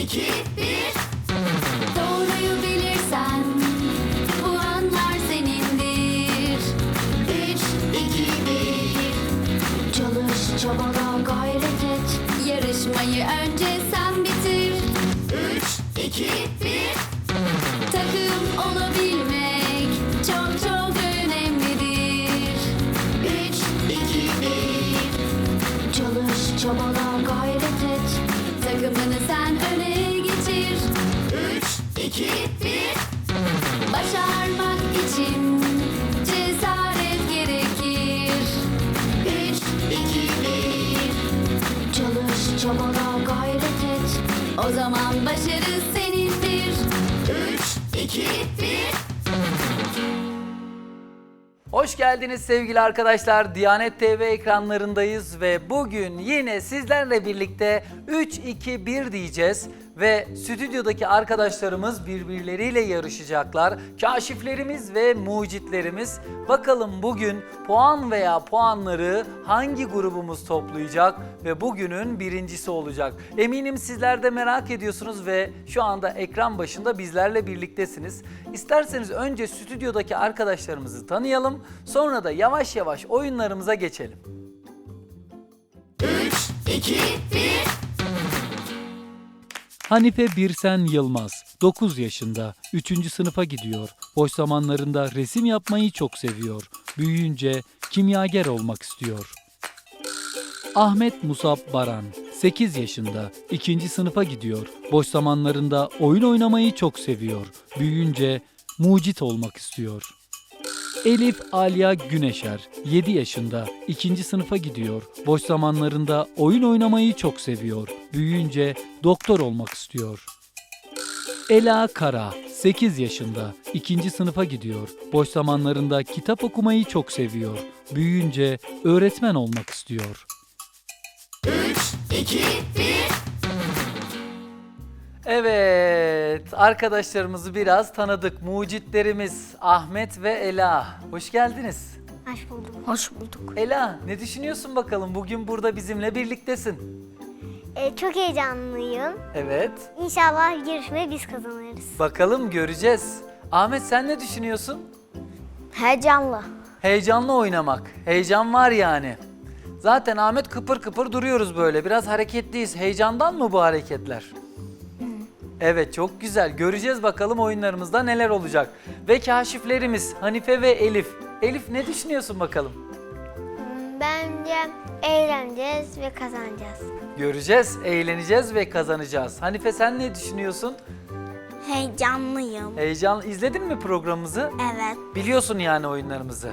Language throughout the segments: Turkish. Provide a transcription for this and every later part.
2, 1 Doğruyu bilirsen puanlar senindir. 3, 2, 1 Çalış, çabala, gayret et. Yarışmayı önce sen bitir. 3, 2, 3, 2, 1 Başarmak için cesaret gerekir. 3, 2, 1 Çalış, çabala, gayret et. O zaman başarı senindir. 3, 2, 1 Hoş geldiniz sevgili arkadaşlar. Diyanet TV ekranlarındayız ve bugün yine sizlerle birlikte 3-2-1 diyeceğiz. Ve stüdyodaki arkadaşlarımız birbirleriyle yarışacaklar. Kaşiflerimiz ve mucitlerimiz. Bakalım bugün puan veya puanları hangi grubumuz toplayacak ve bugünün birincisi olacak. Eminim sizler de merak ediyorsunuz ve şu anda ekran başında bizlerle birliktesiniz. İsterseniz önce stüdyodaki arkadaşlarımızı tanıyalım. Sonra da yavaş yavaş oyunlarımıza geçelim. 2, 1 Hanife Birsen Yılmaz, 9 yaşında, 3. sınıfa gidiyor. Boş zamanlarında resim yapmayı çok seviyor. Büyüyünce kimyager olmak istiyor. Ahmet Musab Baran, 8 yaşında, 2. sınıfa gidiyor. Boş zamanlarında oyun oynamayı çok seviyor. Büyüyünce mucit olmak istiyor. Elif Aliya Güneşer, 7 yaşında, 2. sınıfa gidiyor. Boş zamanlarında oyun oynamayı çok seviyor. Büyüyünce doktor olmak istiyor. Ela Kara, 8 yaşında, 2. sınıfa gidiyor. Boş zamanlarında kitap okumayı çok seviyor. Büyüyünce öğretmen olmak istiyor. 2, 1 Evet, arkadaşlarımızı biraz tanıdık. Mucitlerimiz Ahmet ve Ela. Hoş geldiniz. Hoş bulduk. Hoş bulduk. Ela, ne düşünüyorsun bakalım? Bugün burada bizimle birliktesin. Ee, çok heyecanlıyım. Evet, İnşallah yarışmayı biz kazanırız. bakalım göreceğiz. Ahmet sen ne düşünüyorsun? Heyecanlı. Heyecanlı oynamak. Heyecan var yani. Zaten Ahmet kıpır kıpır duruyoruz böyle. Biraz hareketliyiz. Heyecandan mı bu hareketler? Evet çok güzel. Göreceğiz bakalım oyunlarımızda neler olacak. Ve kaşiflerimiz Hanife ve Elif. Elif ne düşünüyorsun bakalım? Bence eğleneceğiz ve kazanacağız. Göreceğiz, eğleneceğiz ve kazanacağız. Hanife sen ne düşünüyorsun? Heyecanlıyım. Heyecan izledin mi programımızı? Evet. Biliyorsun yani oyunlarımızı.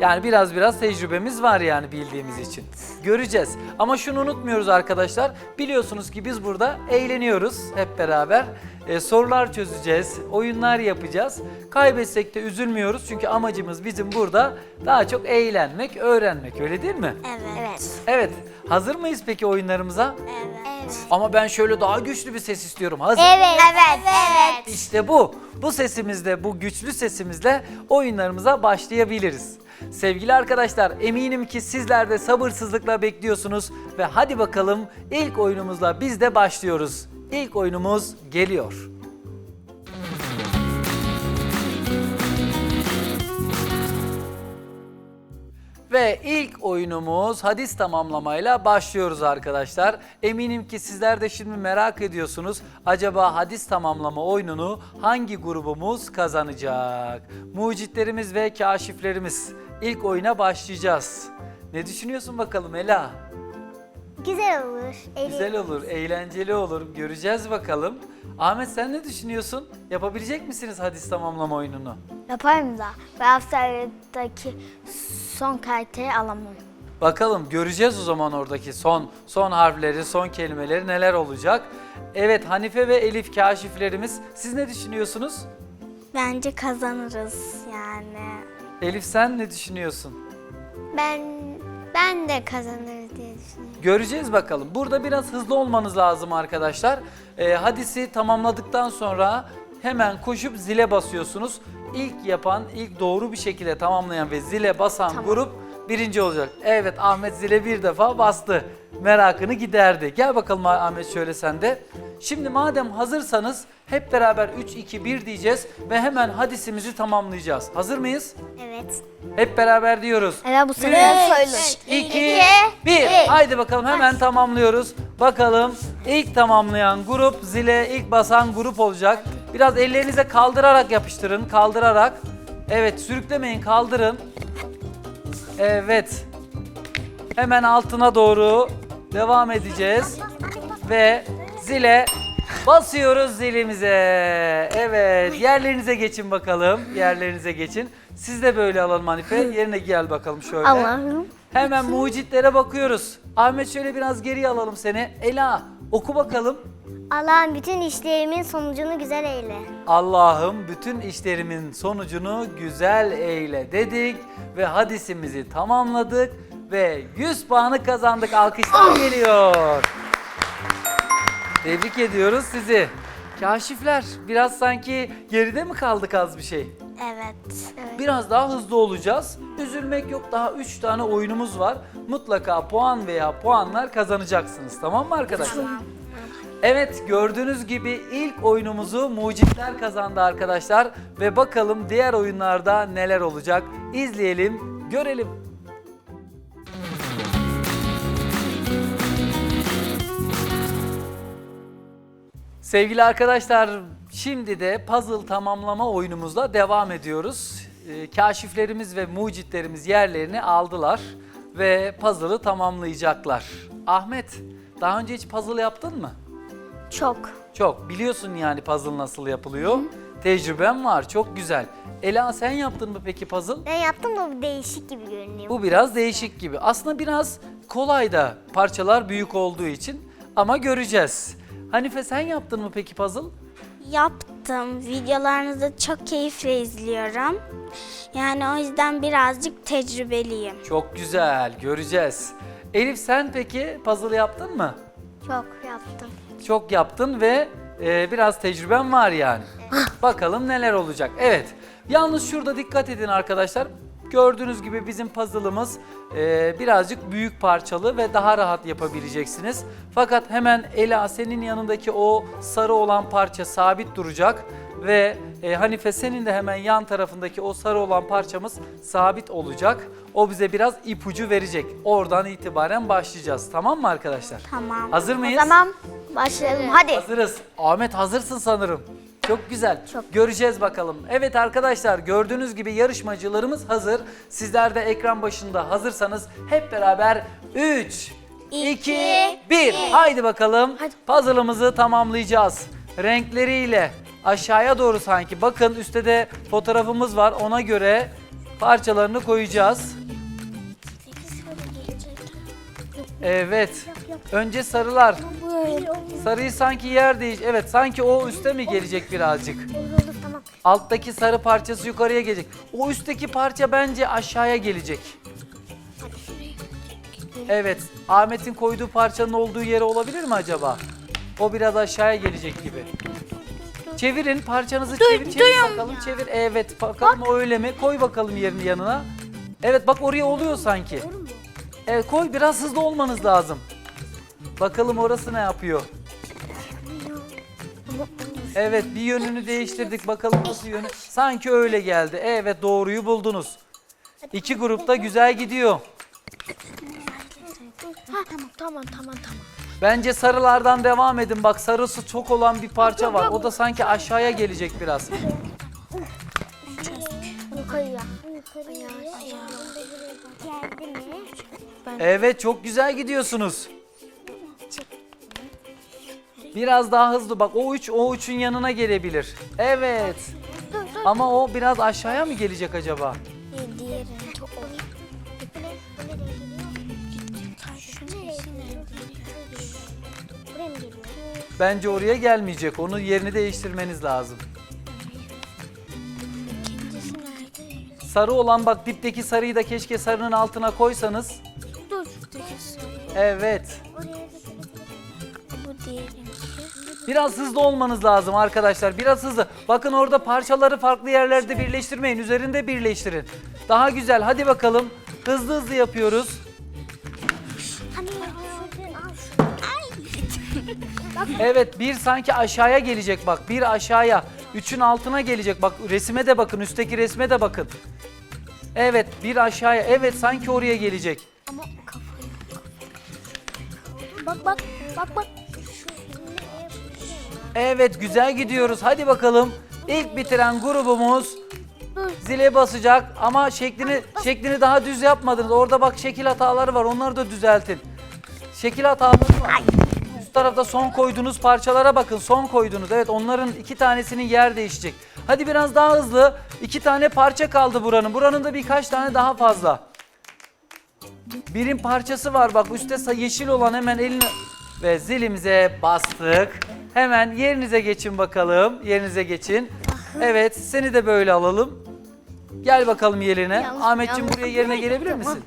Yani biraz biraz tecrübemiz var yani bildiğimiz için. Göreceğiz. Ama şunu unutmuyoruz arkadaşlar. Biliyorsunuz ki biz burada eğleniyoruz hep beraber. Ee, sorular çözeceğiz, oyunlar yapacağız. Kaybetsek de üzülmüyoruz çünkü amacımız bizim burada daha çok eğlenmek, öğrenmek. Öyle değil mi? Evet. Evet. Evet. Hazır mıyız peki oyunlarımıza? Evet. Ama ben şöyle daha güçlü bir ses istiyorum. Hazır. Evet. Evet. Evet. İşte bu. Bu sesimizle, bu güçlü sesimizle oyunlarımıza başlayabiliriz. Sevgili arkadaşlar, eminim ki sizler de sabırsızlıkla bekliyorsunuz ve hadi bakalım ilk oyunumuzla biz de başlıyoruz. İlk oyunumuz geliyor. Ve ilk oyunumuz hadis tamamlamayla başlıyoruz arkadaşlar. Eminim ki sizler de şimdi merak ediyorsunuz. Acaba hadis tamamlama oyununu hangi grubumuz kazanacak? Mucitlerimiz ve kaşiflerimiz. İlk oyuna başlayacağız. Ne düşünüyorsun bakalım Ela? Güzel olur. Güzel olur, eğlenceli olur. Göreceğiz bakalım. Ahmet sen ne düşünüyorsun? Yapabilecek misiniz hadis tamamlama oyununu? Yaparım da. Ve haftadaki son kaliteyi alamam. Bakalım göreceğiz o zaman oradaki son son harfleri, son kelimeleri neler olacak. Evet Hanife ve Elif kaşiflerimiz siz ne düşünüyorsunuz? Bence kazanırız yani. Elif sen ne düşünüyorsun? Ben ben de kazanırız diye düşünüyorum. Göreceğiz bakalım. Burada biraz hızlı olmanız lazım arkadaşlar. Ee, hadisi tamamladıktan sonra hemen koşup zile basıyorsunuz. İlk yapan, ilk doğru bir şekilde tamamlayan ve zile basan grup birinci olacak. Evet Ahmet zile bir defa bastı. Merakını giderdi. Gel bakalım Ahmet şöyle sen de. Şimdi madem hazırsanız hep beraber 3, 2, 1 diyeceğiz ve hemen hadisimizi tamamlayacağız. Hazır mıyız? Evet. Hep beraber diyoruz. Evet bu sefer söyle. 2, 1. Haydi bakalım hemen tamamlıyoruz. Bakalım ilk tamamlayan grup zile ilk basan grup olacak. Biraz ellerinize kaldırarak yapıştırın. Kaldırarak. Evet sürüklemeyin kaldırın. Evet. Hemen altına doğru devam edeceğiz. Ve zile basıyoruz zilimize. Evet yerlerinize geçin bakalım. Yerlerinize geçin. Siz de böyle alalım Hanife. Yerine gel bakalım şöyle. Allah'ım. Hemen mucitlere bakıyoruz. Ahmet şöyle biraz geriye alalım seni. Ela oku bakalım. Allah'ım bütün işlerimin sonucunu güzel eyle. Allah'ım bütün işlerimin sonucunu güzel eyle dedik ve hadisimizi tamamladık ve 100 puanı kazandık. Alkışlar geliyor. Tebrik ediyoruz sizi. Kaşifler biraz sanki geride mi kaldık az bir şey? Evet. evet. Biraz daha hızlı olacağız. Üzülmek yok. Daha 3 tane oyunumuz var. Mutlaka puan veya puanlar kazanacaksınız. Tamam mı arkadaşlar? Evet gördüğünüz gibi ilk oyunumuzu mucitler kazandı arkadaşlar. Ve bakalım diğer oyunlarda neler olacak. İzleyelim, görelim. Sevgili arkadaşlar, şimdi de puzzle tamamlama oyunumuzla devam ediyoruz. Ee, kaşiflerimiz ve mucitlerimiz yerlerini aldılar ve puzzle'ı tamamlayacaklar. Ahmet, daha önce hiç puzzle yaptın mı? Çok. Çok. Biliyorsun yani puzzle nasıl yapılıyor. Tecrüben var, çok güzel. Ela sen yaptın mı peki puzzle? Ben yaptım da bu değişik gibi görünüyor. Bu biraz değişik gibi. Aslında biraz kolay da parçalar büyük olduğu için ama göreceğiz. Hanife sen yaptın mı peki puzzle? Yaptım. Videolarınızı çok keyifle izliyorum. Yani o yüzden birazcık tecrübeliyim. Çok güzel, göreceğiz. Elif sen peki puzzle yaptın mı? Çok yaptım. Çok yaptın ve e, biraz tecrüben var yani. Bakalım neler olacak. Evet, yalnız şurada dikkat edin arkadaşlar. Gördüğünüz gibi bizim puzzle'ımız e, birazcık büyük parçalı ve daha rahat yapabileceksiniz. Fakat hemen Ela senin yanındaki o sarı olan parça sabit duracak ve e, Hanife senin de hemen yan tarafındaki o sarı olan parçamız sabit olacak. O bize biraz ipucu verecek. Oradan itibaren başlayacağız. Tamam mı arkadaşlar? Tamam. Hazır mıyız? Tamam. Başlayalım. Hadi. Hazırız. Ahmet hazırsın sanırım. Çok güzel. Çok. Göreceğiz bakalım. Evet arkadaşlar gördüğünüz gibi yarışmacılarımız hazır. Sizler de ekran başında hazırsanız hep beraber 3, 2, 1. Haydi bakalım. Puzzle'ımızı tamamlayacağız. Renkleriyle aşağıya doğru sanki. Bakın üstte de fotoğrafımız var. Ona göre parçalarını koyacağız. Evet. Önce sarılar. Sarıyı sanki yer değiş. Evet sanki o üste mi gelecek birazcık? Alttaki sarı parçası yukarıya gelecek. O üstteki parça bence aşağıya gelecek. Evet. Ahmet'in koyduğu parçanın olduğu yere olabilir mi acaba? O biraz aşağıya gelecek gibi. Çevirin parçanızı çevir, çevir bakalım çevir. Evet bakalım o öyle mi? Koy bakalım yerini yanına. Evet bak oraya oluyor sanki. Evet koy biraz hızlı olmanız lazım. Bakalım orası ne yapıyor? Evet bir yönünü değiştirdik bakalım nasıl yönü. Sanki öyle geldi. Evet doğruyu buldunuz. İki grupta güzel gidiyor. Tamam tamam tamam tamam. Bence sarılardan devam edin. Bak sarısı çok olan bir parça var. O da sanki aşağıya gelecek biraz. Yukarıya. Yukarıya. Mi? Evet çok güzel gidiyorsunuz. Biraz daha hızlı bak o üç o üçün yanına gelebilir. Evet. Ama o biraz aşağıya mı gelecek acaba? Bence oraya gelmeyecek. Onun yerini değiştirmeniz lazım. Sarı olan bak dipteki sarıyı da keşke sarının altına koysanız. Evet. Bu diğerinki. Biraz hızlı olmanız lazım arkadaşlar. Biraz hızlı. Bakın orada parçaları farklı yerlerde birleştirmeyin. Üzerinde birleştirin. Daha güzel. Hadi bakalım. Hızlı hızlı yapıyoruz. Evet bir sanki aşağıya gelecek bak. Bir aşağıya. Üçün altına gelecek. Bak resime de bakın. Üstteki resme de bakın. Evet bir aşağıya. Evet sanki oraya gelecek. Bak bak bak bak. Evet güzel gidiyoruz. Hadi bakalım. İlk bitiren grubumuz zile basacak ama şeklini şeklini daha düz yapmadınız. Orada bak şekil hataları var. Onları da düzeltin. Şekil hataları var. Üst tarafta son koyduğunuz parçalara bakın. Son koyduğunuz. Evet onların iki tanesinin yer değişecek. Hadi biraz daha hızlı. İki tane parça kaldı buranın. Buranın da birkaç tane daha fazla. Birin parçası var bak üstte yeşil olan hemen elini ve zilimize bastık. Hemen yerinize geçin bakalım. Yerinize geçin. Evet seni de böyle alalım. Gel bakalım yerine. Yanlış- Ahmetciğim buraya yerine gelebilir tamam. misin?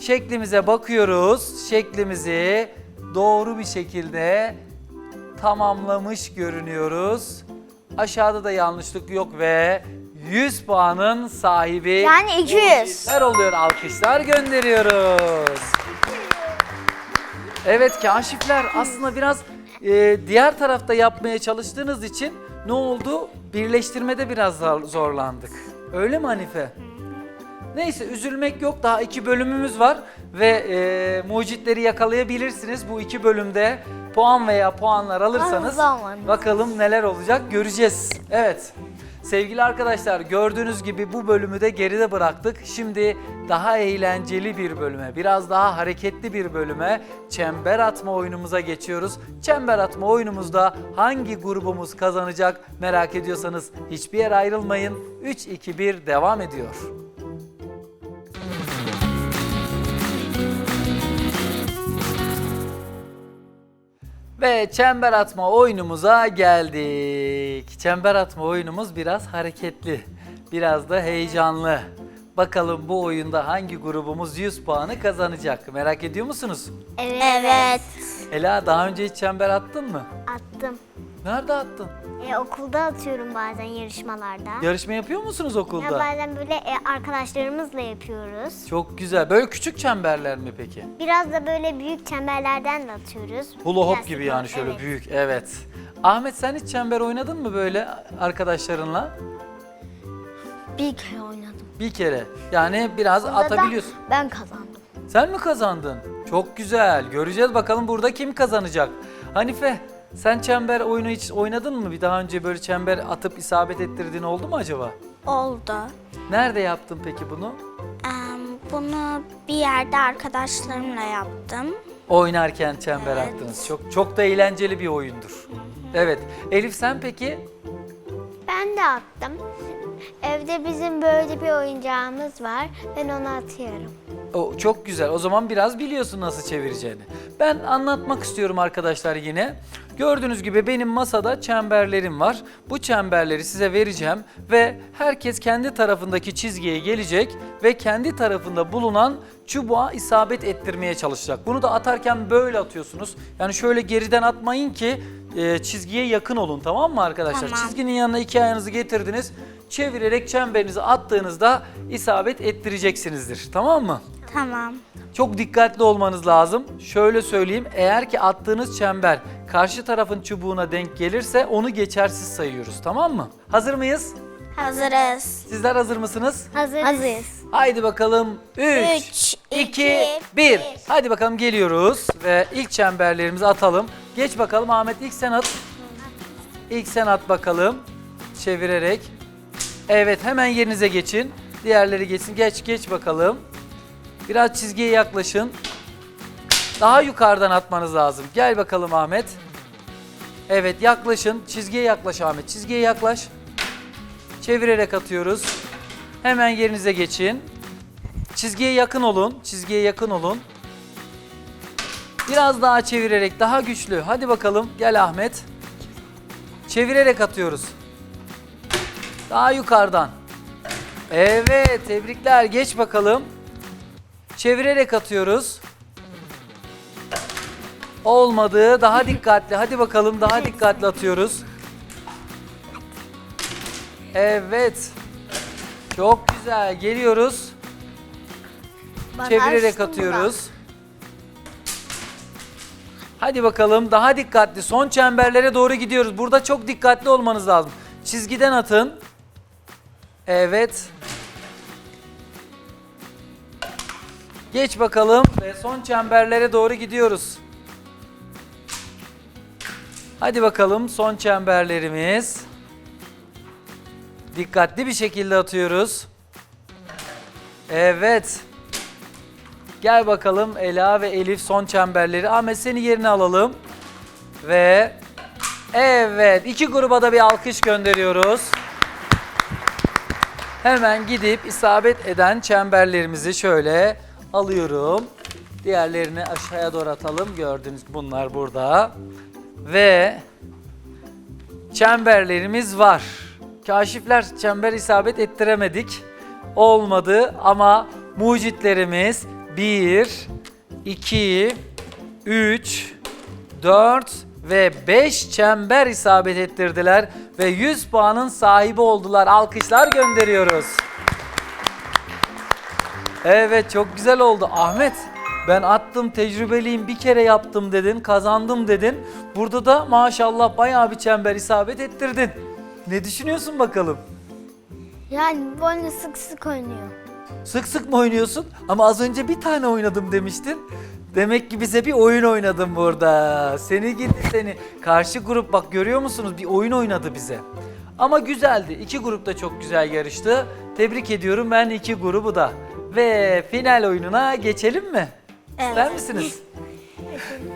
Şeklimize bakıyoruz. Şeklimizi doğru bir şekilde tamamlamış görünüyoruz. Aşağıda da yanlışlık yok ve 100 puanın sahibi Yani 200. Her oluyor alkışlar gönderiyoruz. Evet kaşifler aslında biraz e, diğer tarafta yapmaya çalıştığınız için ne oldu? Birleştirmede biraz zor- zorlandık. Öyle mi Hanife? Neyse üzülmek yok daha iki bölümümüz var ve e, mucitleri yakalayabilirsiniz. Bu iki bölümde puan veya puanlar alırsanız bakalım neler olacak göreceğiz. Evet. Sevgili arkadaşlar gördüğünüz gibi bu bölümü de geride bıraktık. Şimdi daha eğlenceli bir bölüme, biraz daha hareketli bir bölüme çember atma oyunumuza geçiyoruz. Çember atma oyunumuzda hangi grubumuz kazanacak merak ediyorsanız hiçbir yere ayrılmayın. 3 2 1 devam ediyor. Ve çember atma oyunumuza geldik. Çember atma oyunumuz biraz hareketli, biraz da heyecanlı. Bakalım bu oyunda hangi grubumuz 100 puanı kazanacak? Merak ediyor musunuz? Evet. Evet. Ela daha önce hiç çember attın mı? Nerede attın? E, okulda atıyorum bazen yarışmalarda. Yarışma yapıyor musunuz Ya okulda? bazen böyle e, arkadaşlarımızla yapıyoruz. Çok güzel. Böyle küçük çemberler mi peki? Biraz da böyle büyük çemberlerden de atıyoruz. Hula hop gibi yani şöyle evet. büyük. Evet. Ahmet sen hiç çember oynadın mı böyle arkadaşlarınla? Bir kere oynadım. Bir kere. Yani biraz Onda da atabiliyorsun. Ben kazandım. Sen mi kazandın? Çok güzel. Göreceğiz bakalım burada kim kazanacak. Hanife sen çember oyunu hiç oynadın mı? Bir daha önce böyle çember atıp isabet ettirdiğin oldu mu acaba? Oldu. Nerede yaptın peki bunu? Em, bunu bir yerde arkadaşlarımla yaptım. Oynarken çember Evet. attınız. Çok çok da eğlenceli bir oyundur. Evet. Elif sen peki? Ben de attım. Evde bizim böyle bir oyuncağımız var. Ben onu atıyorum. O çok güzel. O zaman biraz biliyorsun nasıl çevireceğini. Ben anlatmak istiyorum arkadaşlar yine. Gördüğünüz gibi benim masada çemberlerim var. Bu çemberleri size vereceğim ve herkes kendi tarafındaki çizgiye gelecek ve kendi tarafında bulunan çubuğa isabet ettirmeye çalışacak. Bunu da atarken böyle atıyorsunuz. Yani şöyle geriden atmayın ki e, çizgiye yakın olun tamam mı arkadaşlar? Tamam. Çizginin yanına iki ayağınızı getirdiniz. Çevirerek çemberinizi attığınızda isabet ettireceksinizdir. Tamam mı? Tamam. Çok dikkatli olmanız lazım. Şöyle söyleyeyim, eğer ki attığınız çember karşı tarafın çubuğuna denk gelirse onu geçersiz sayıyoruz. Tamam mı? Hazır mıyız? Hazırız. Sizler hazır mısınız? Hazırız. Hazırız. Haydi bakalım. 3, Üç, 2, iki, 1. bir. Hadi bakalım geliyoruz ve ilk çemberlerimizi atalım. Geç bakalım Ahmet ilk sen at. İlk sen at bakalım. Çevirerek. Evet hemen yerinize geçin. Diğerleri geçsin. Geç geç bakalım. Biraz çizgiye yaklaşın. Daha yukarıdan atmanız lazım. Gel bakalım Ahmet. Evet yaklaşın. Çizgiye yaklaş Ahmet. Çizgiye yaklaş. Çevirerek atıyoruz. Hemen yerinize geçin. Çizgiye yakın olun. Çizgiye yakın olun. Biraz daha çevirerek daha güçlü. Hadi bakalım. Gel Ahmet. Çevirerek atıyoruz. Daha yukarıdan. Evet, tebrikler. Geç bakalım. Çevirerek atıyoruz. Olmadı. Daha dikkatli. Hadi bakalım daha dikkatli atıyoruz. Evet. Çok güzel. Geliyoruz. Bana Çevirerek açtın atıyoruz. Hadi bakalım daha dikkatli. Son çemberlere doğru gidiyoruz. Burada çok dikkatli olmanız lazım. Çizgiden atın. Evet. Geç bakalım ve son çemberlere doğru gidiyoruz. Hadi bakalım son çemberlerimiz. Dikkatli bir şekilde atıyoruz. Evet. Gel bakalım Ela ve Elif son çemberleri. Ahmet seni yerine alalım. Ve evet iki gruba da bir alkış gönderiyoruz. Hemen gidip isabet eden çemberlerimizi şöyle alıyorum. Diğerlerini aşağıya doğru atalım. Gördünüz bunlar burada. Ve çemberlerimiz var. Kaşifler çember isabet ettiremedik. Olmadı ama mucitlerimiz 1, 2, 3, 4 ve 5 çember isabet ettirdiler ve 100 puanın sahibi oldular. Alkışlar gönderiyoruz. Evet çok güzel oldu. Ahmet ben attım tecrübeliyim bir kere yaptım dedin kazandım dedin. Burada da maşallah bayağı bir çember isabet ettirdin. Ne düşünüyorsun bakalım? Yani bu oyunu sık sık oynuyor. Sık sık mı oynuyorsun? Ama az önce bir tane oynadım demiştin. Demek ki bize bir oyun oynadın burada. Seni gidi seni. Karşı grup bak görüyor musunuz? Bir oyun oynadı bize. Ama güzeldi. İki grup da çok güzel yarıştı. Tebrik ediyorum ben iki grubu da. Ve final oyununa geçelim mi? İster misiniz?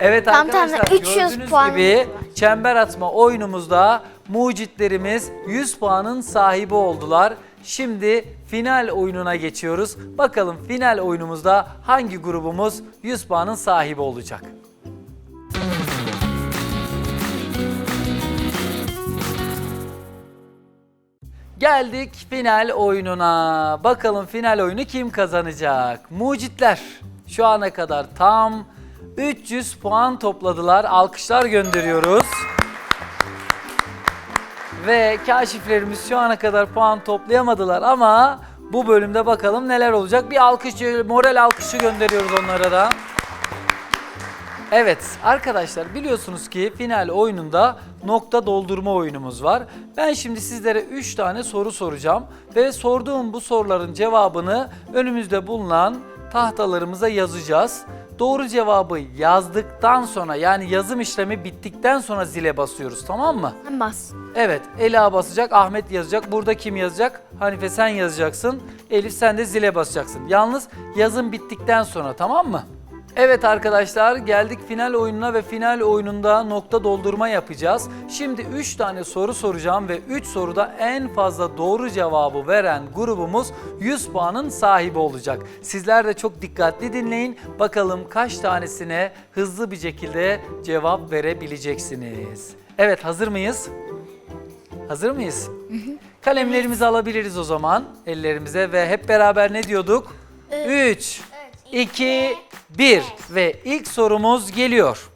Evet Tam arkadaşlar 300 gördüğünüz puanımız gibi çember atma oyunumuzda mucitlerimiz 100 puanın sahibi oldular. Şimdi final oyununa geçiyoruz. Bakalım final oyunumuzda hangi grubumuz 100 puanın sahibi olacak? Geldik final oyununa. Bakalım final oyunu kim kazanacak? Mucitler şu ana kadar tam 300 puan topladılar. Alkışlar gönderiyoruz. Ve kaşiflerimiz şu ana kadar puan toplayamadılar ama bu bölümde bakalım neler olacak. Bir alkış, moral alkışı gönderiyoruz onlara da. Evet arkadaşlar biliyorsunuz ki final oyununda nokta doldurma oyunumuz var. Ben şimdi sizlere 3 tane soru soracağım ve sorduğum bu soruların cevabını önümüzde bulunan tahtalarımıza yazacağız. Doğru cevabı yazdıktan sonra yani yazım işlemi bittikten sonra zile basıyoruz tamam mı? Sen bas. Evet, Ela basacak, Ahmet yazacak. Burada kim yazacak? Hanife sen yazacaksın. Elif sen de zile basacaksın. Yalnız yazım bittikten sonra tamam mı? Evet arkadaşlar geldik final oyununa ve final oyununda nokta doldurma yapacağız. Şimdi 3 tane soru soracağım ve 3 soruda en fazla doğru cevabı veren grubumuz 100 puanın sahibi olacak. Sizler de çok dikkatli dinleyin. Bakalım kaç tanesine hızlı bir şekilde cevap verebileceksiniz. Evet hazır mıyız? Hazır mıyız? Kalemlerimizi alabiliriz o zaman ellerimize ve hep beraber ne diyorduk? 3, 2, 1 ve ilk sorumuz geliyor.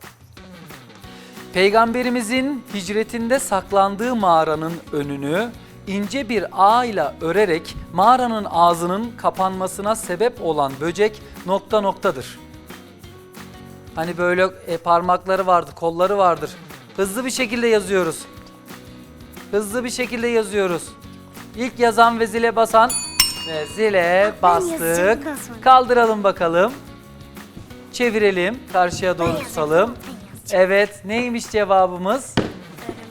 Peygamberimizin hicretinde saklandığı mağaranın önünü ince bir ağ ile örerek mağaranın ağzının kapanmasına sebep olan böcek nokta noktadır. Hani böyle e, parmakları vardır, kolları vardır. Hızlı bir şekilde yazıyoruz. Hızlı bir şekilde yazıyoruz. İlk yazan ve zile basan ve zile bastık. Kaldıralım bakalım. Çevirelim. Karşıya doğru tutalım. Evet neymiş cevabımız?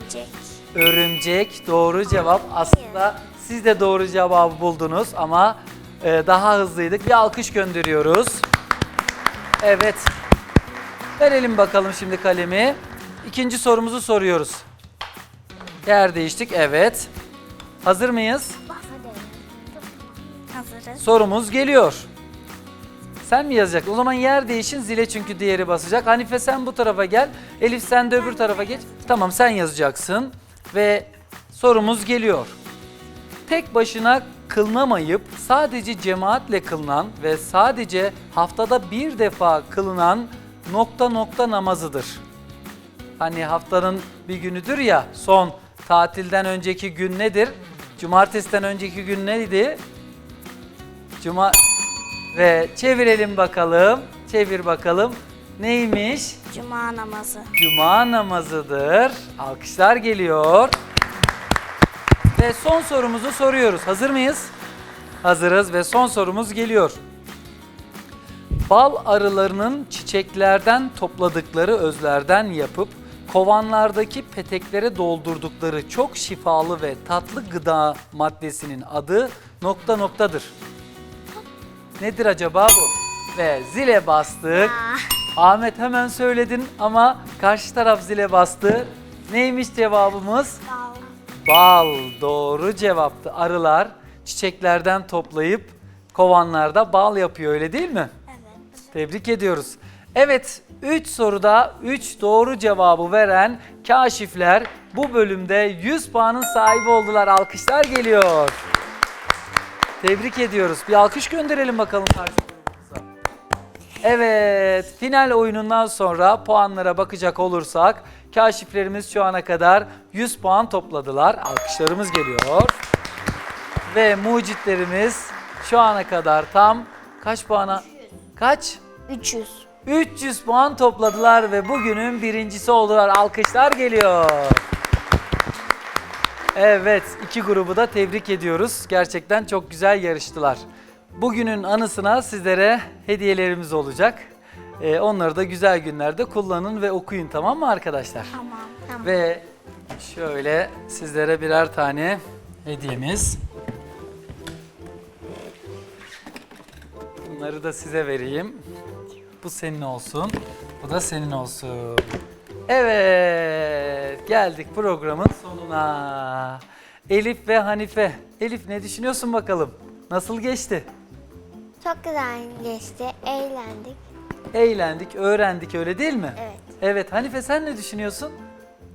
Örümcek. Örümcek doğru cevap. Aslında siz de doğru cevabı buldunuz ama e, daha hızlıydık. Bir alkış gönderiyoruz. Evet. Verelim bakalım şimdi kalemi. İkinci sorumuzu soruyoruz. Yer değiştik. Evet. Hazır mıyız? Hazırız. Sorumuz geliyor. Sen mi yazacaksın? O zaman yer değişin zile çünkü diğeri basacak. Hanife sen bu tarafa gel. Elif sen de öbür tarafa geç. Tamam sen yazacaksın. Ve sorumuz geliyor. Tek başına kılınamayıp sadece cemaatle kılınan ve sadece haftada bir defa kılınan nokta nokta namazıdır. Hani haftanın bir günüdür ya son tatilden önceki gün nedir? Cumartesiden önceki gün neydi? Cuma ve çevirelim bakalım. Çevir bakalım. Neymiş? Cuma namazı. Cuma namazıdır. Alkışlar geliyor. Ve son sorumuzu soruyoruz. Hazır mıyız? Hazırız ve son sorumuz geliyor. Bal arılarının çiçeklerden topladıkları özlerden yapıp kovanlardaki peteklere doldurdukları çok şifalı ve tatlı gıda maddesinin adı nokta noktadır. Nedir acaba bu? Ve zile bastık. Ahmet hemen söyledin ama karşı taraf zile bastı. Neymiş cevabımız? Bal doğru cevaptı. Arılar çiçeklerden toplayıp kovanlarda bal yapıyor öyle değil mi? Evet. Tebrik ediyoruz. Evet 3 soruda 3 doğru cevabı veren kaşifler bu bölümde 100 puanın sahibi oldular. Alkışlar geliyor. Tebrik ediyoruz. Bir alkış gönderelim bakalım karşı grubumuza. Evet, final oyunundan sonra puanlara bakacak olursak kaşiflerimiz şu ana kadar 100 puan topladılar. Alkışlarımız geliyor. Ve mucitlerimiz şu ana kadar tam kaç puana? Kaç? 300. 300 puan topladılar ve bugünün birincisi oldular. Alkışlar geliyor. Evet, iki grubu da tebrik ediyoruz. Gerçekten çok güzel yarıştılar. Bugünün anısına sizlere hediyelerimiz olacak. Ee, onları da güzel günlerde kullanın ve okuyun tamam mı arkadaşlar? Tamam. Ve şöyle sizlere birer tane hediyemiz. Bunları da size vereyim. Bu senin olsun. Bu da senin olsun. Evet, geldik programın sonuna. Elif ve Hanife. Elif ne düşünüyorsun bakalım? Nasıl geçti? Çok güzel geçti. Eğlendik. Eğlendik, öğrendik öyle değil mi? Evet. Evet, Hanife sen ne düşünüyorsun?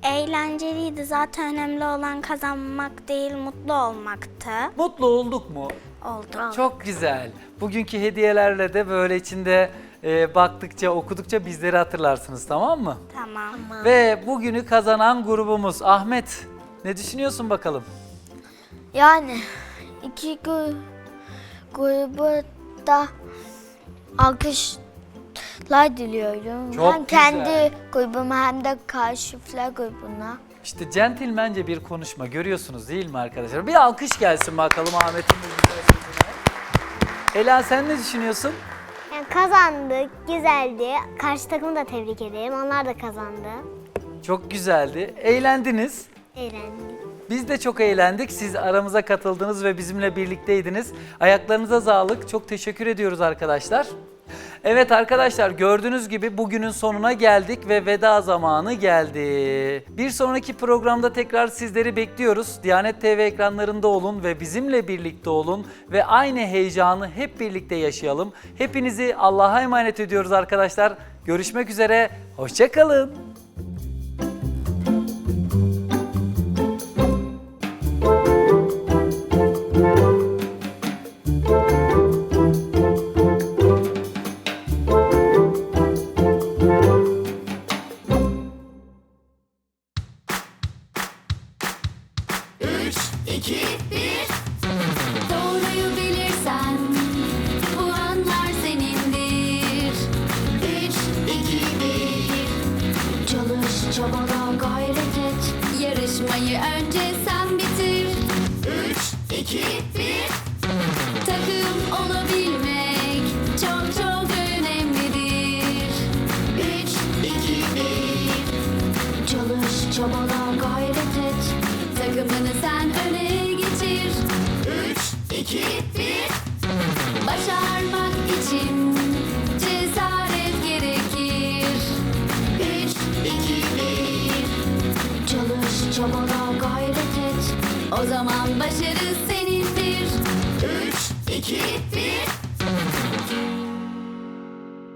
Eğlenceliydi. Zaten önemli olan kazanmak değil, mutlu olmaktı. Mutlu olduk mu? Oldu. Çok güzel. Bugünkü hediyelerle de böyle içinde e, baktıkça, okudukça bizleri hatırlarsınız tamam mı? Tamam. Ve bugünü kazanan grubumuz Ahmet. Ne düşünüyorsun bakalım? Yani iki gru- grubu da alkışlar diliyorum. Çok hem güzel. kendi grubuma hem de karşıflar grubuna. İşte centilmence bir konuşma görüyorsunuz değil mi arkadaşlar? Bir alkış gelsin bakalım Ahmet'in bu güzel sözüne. Ela sen ne düşünüyorsun? Yani kazandık, güzeldi. Karşı takımı da tebrik ederim. Onlar da kazandı. Çok güzeldi. Eğlendiniz. Eğlendik. Biz de çok eğlendik. Siz aramıza katıldınız ve bizimle birlikteydiniz. Ayaklarınıza sağlık. Çok teşekkür ediyoruz arkadaşlar. Evet arkadaşlar gördüğünüz gibi bugünün sonuna geldik ve veda zamanı geldi. Bir sonraki programda tekrar sizleri bekliyoruz. Diyanet TV ekranlarında olun ve bizimle birlikte olun ve aynı heyecanı hep birlikte yaşayalım. Hepinizi Allah'a emanet ediyoruz arkadaşlar. Görüşmek üzere. Hoşçakalın.